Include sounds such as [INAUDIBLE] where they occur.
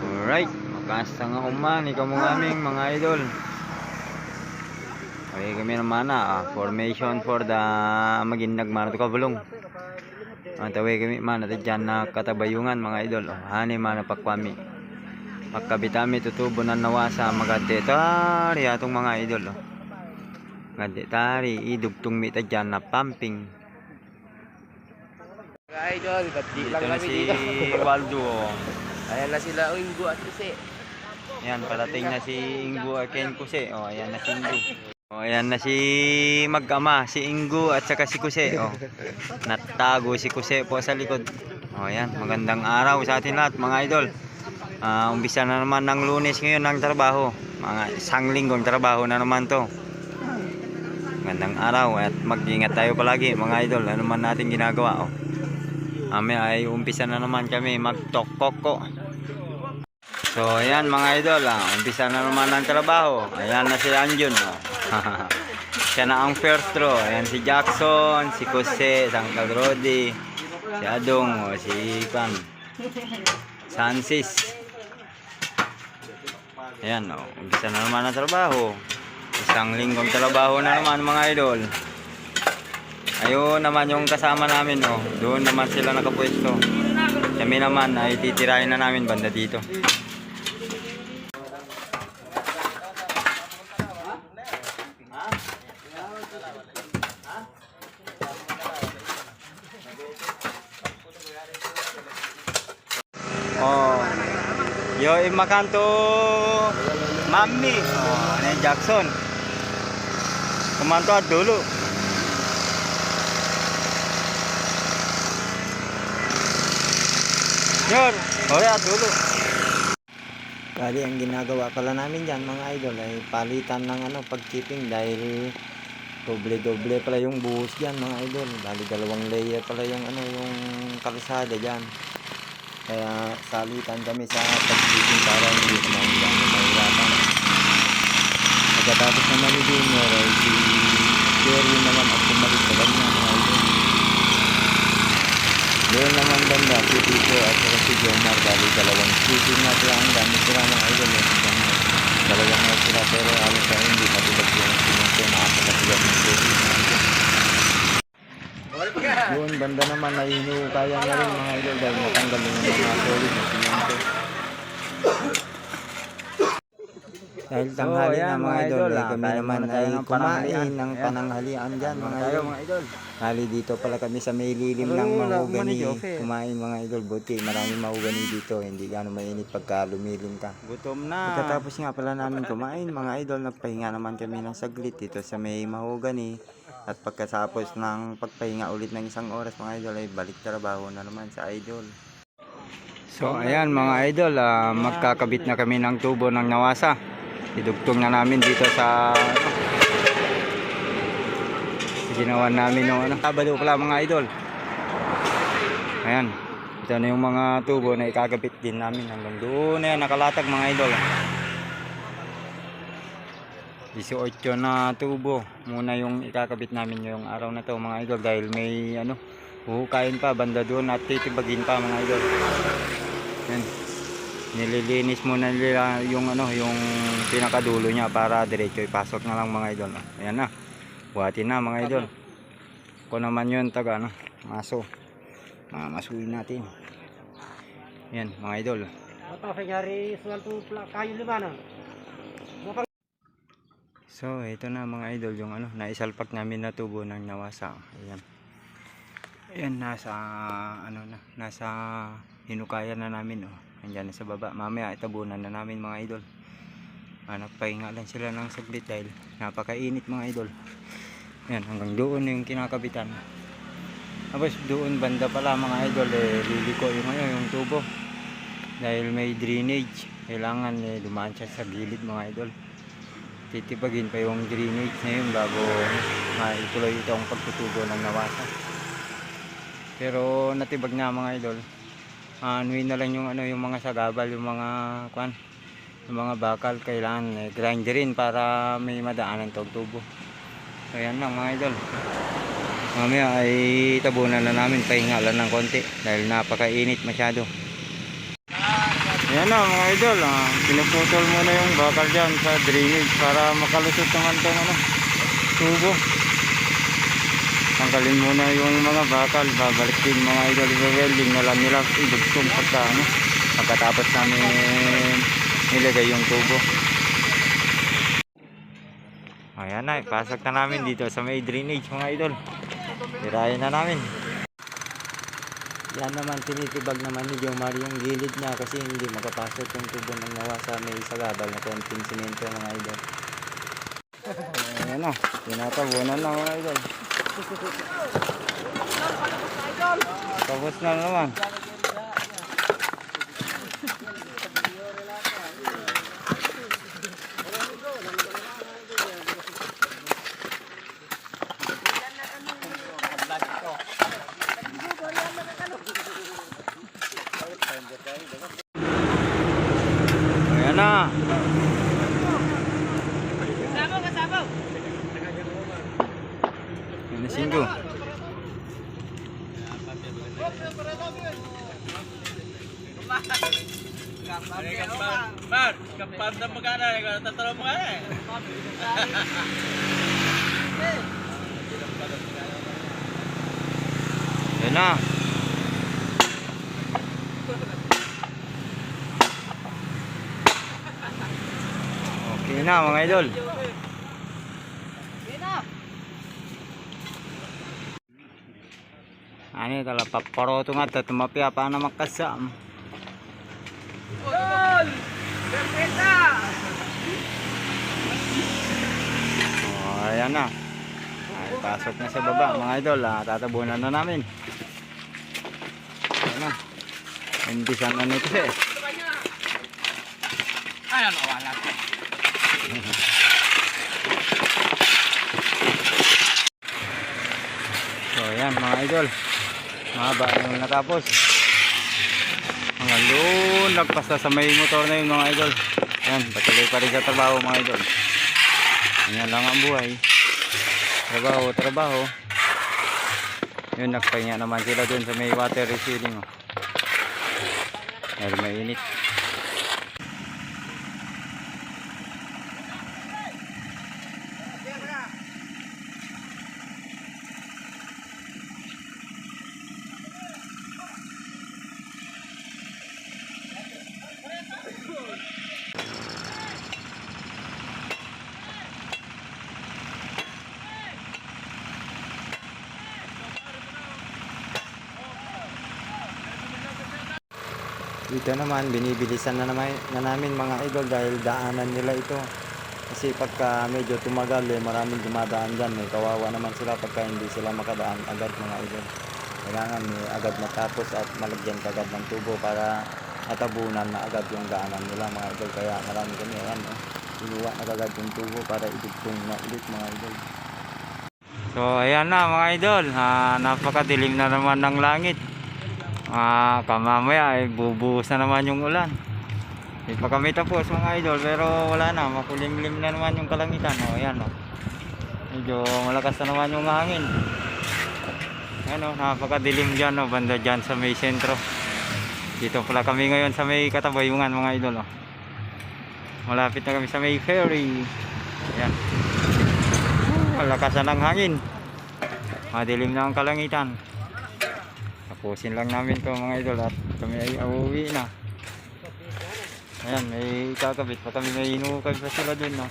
Alright, makasta nga uman, ikaw mo aming mga idol. Okay, kami naman na, ah, formation for the magindag man ito kabulong. At away kami man, at dyan na katabayungan mga idol. Oh, hani man na pakwami. Pagkabitami tutubo na nawasa magante tari atong mga idol. Oh. Magante tari, idugtong mita dyan na pumping. Mga idol, ba't di lang Ito na kami si dito? Waldo. Oh. Ayan na sila Ingo at Kasi. Yan, parating na si Ingo at Ken Kuse. O, ayan na si Ingo. O, ayan na si magkama, si Ingo at saka si Kuse. O, natago si Kuse po sa likod. O, ayan, magandang araw sa atin lahat, mga idol. Ah, umpisa na naman ng lunes ngayon ng trabaho. Mga isang linggong trabaho na naman to. Magandang araw at mag-ingat tayo palagi, mga idol. Ano man natin ginagawa. O. Ame ay umpisa na naman kami magtokoko. So, ayan mga idol, ah. umpisa na naman ang trabaho. Ayan na si Anjun. Oh. [LAUGHS] Siya na ang first row. Ayan si Jackson, si Jose, Uncle Rodi, si Adong, oh, si Pan, Sansis. Ayan, oh. umpisa na naman ang trabaho. Isang linggong trabaho na naman mga idol. Ayun naman yung kasama namin, oh. Doon naman sila nakapwesto. Kami naman ay titirahin na namin banda dito. Oh. Yo imakanto Mami. Oh, yung Jackson. Kumanto at dulo. Yun. Oy, at dulo. Bali, ang ginagawa pala namin dyan mga idol ay palitan ng ano, pagkeeping dahil doble-doble pala yung buhos dyan mga idol. Bali, dalawang layer pala yung ano, yung kalsada dyan. Kaya salitan kami sa pagkeeping para hindi naman gano'n mahirapan. Pagkatapos naman ni Junior ay si Jerry naman at bumalik sa kanya mga idol. Doon naman banda si Tito at si Jomar bali dalawang shooting na sila ang gamit sila mga idol. Dalawang na sila pero halos ay hindi matulad yung sinuso na nakakatigat ng shooting mga idol. Doon banda naman ay hinukaya na rin mga idol dahil natanggal yung mga solid na sinuso. Dahil tanghali ayan, na mga idol, eh, ah, kami tayo naman ay kumain ng Ayan. pananghalian dyan mga idol. mga idol. Hali dito pala kami sa may lilim ng akong mahugani. Kumain mga idol. Buti maraming mahugani dito. Hindi gano'ng mainit pagka lumilim ka. Gutom na. Pagkatapos nga pala namin kumain mga idol, nagpahinga naman kami ng saglit dito sa may mahugani. At pagkatapos ng pagpahinga ulit ng isang oras mga idol ay balik trabaho na naman sa idol. So ayan mga idol, ah, magkakabit na kami ng tubo ng nawasa. Idugtong na namin dito sa ginawa namin no ano. Sabado pala mga idol. Ayan. Ito na yung mga tubo na ikakabit din namin hanggang doon na yan, nakalatag mga idol. 18 na tubo. Muna yung ikakabit namin yung araw na to mga idol dahil may ano, huhukayin pa banda doon at titibagin pa mga idol. Ayan. Nililinis muna nila yung ano, yung pinakadulo niya para diretso ipasok na lang mga idol. Ayan na. Buhati na mga idol. Ko naman yun taga ano, maso. Mamasuin natin. Yan mga idol. Apa nangyari suatu kayu lima na? So ito na mga idol yung ano, naisalpak namin na tubo ng nawasa. Ayan. Ayan nasa ano na, nasa hinukayan na namin oh. Andiyan na sa baba. Mamaya itabunan na namin mga idol. Ah, nagpahinga lang sila ng saglit dahil napakainit mga idol. Ayan, hanggang doon yung kinakabitan. Tapos doon banda pala mga idol eh, liliko yung ano, yung tubo. Dahil may drainage, kailangan eh, dumaan siya sa gilid mga idol. Titibagin pa yung drainage na yun bago maituloy itong pagtutubo ng nawasa. Pero natibag na mga idol. Anuin na lang yung ano yung mga sagabal, yung mga kwan, yung mga bakal kailangan eh, grinderin para may madaanan tog tubo. Ayan lang mga idol. Mamaya ay tabunan na namin pahinga lang ng konti dahil napakainit masyado. Yan na mga idol, ah, pinuputol muna yung bakal dyan sa drainage para makalusot naman itong ano, tubo. Tanggalin muna yung mga bakal, babalik din mga idol, i-welding na lang nila, idugtong pagka ano, pagkatapos namin nilagay yung tubo. Ayan na, ipasok na namin dito sa may drainage mga idol. Tirayan na namin. Yan naman, tinitibag naman ni Jomar yung gilid niya kasi hindi makapasok yung tubo ng nawa sa may sagabal na konting simento mga idol. Ayan na, tinatabunan na mga idol. [LAUGHS] Tapos na naman. Na. Yan na singgo. Kapag na magana, tatalo mo ka eh. Yan na. Okay na mga idol. Ano ito la paparoto nga ito tumapia pa na makasam. Oh, ayan na. Ay, pasok na sa baba mga idol. Ah, tatabunan na namin. Ayan na. Umpisan na nito eh. Ay, ano, wala. So ayan mga idol. Mahaba yung natapos. Mga loon. Nagpasta sa may motor na yun mga idol. Ayan, patuloy pa rin sa trabaho mga idol. Ganyan lang ang buhay. Trabaho, trabaho. Yun, nagpahinga naman sila dun sa may water refilling. Oh. Dahil mainit. Dito naman, binibilisan na naman na namin mga idol dahil daanan nila ito. Kasi pagka medyo tumagal, eh, maraming dumadaan dyan. Eh, kawawa naman sila pagka hindi sila makadaan agad mga idol. Kailangan may agad matapos at malagyan kagad ng tubo para matabunan na agad yung daanan nila mga idol. Kaya marami kami, ayan, oh, iluwa na kagad yung tubo para idugtong na ulit mga idol. So ayan na mga idol, ah, napakadilim na naman ng langit. Ah, kamamaya ay bubuhos na naman yung ulan. Hindi pa tapos mga idol pero wala na, makulimlim na naman yung kalangitan. O ayan o. Medyo malakas na naman yung hangin. Ayan o, napakadilim dyan o, banda dyan sa may sentro. Dito pala kami ngayon sa may katabayungan mga idol o. Malapit na kami sa may ferry. Ayan. Malakas na ng hangin. Madilim na ang kalangitan. Tapusin lang namin to mga idol at kami ay auwi na. Ayan, may kakabit pa kami, may inukag pa sila dun, no?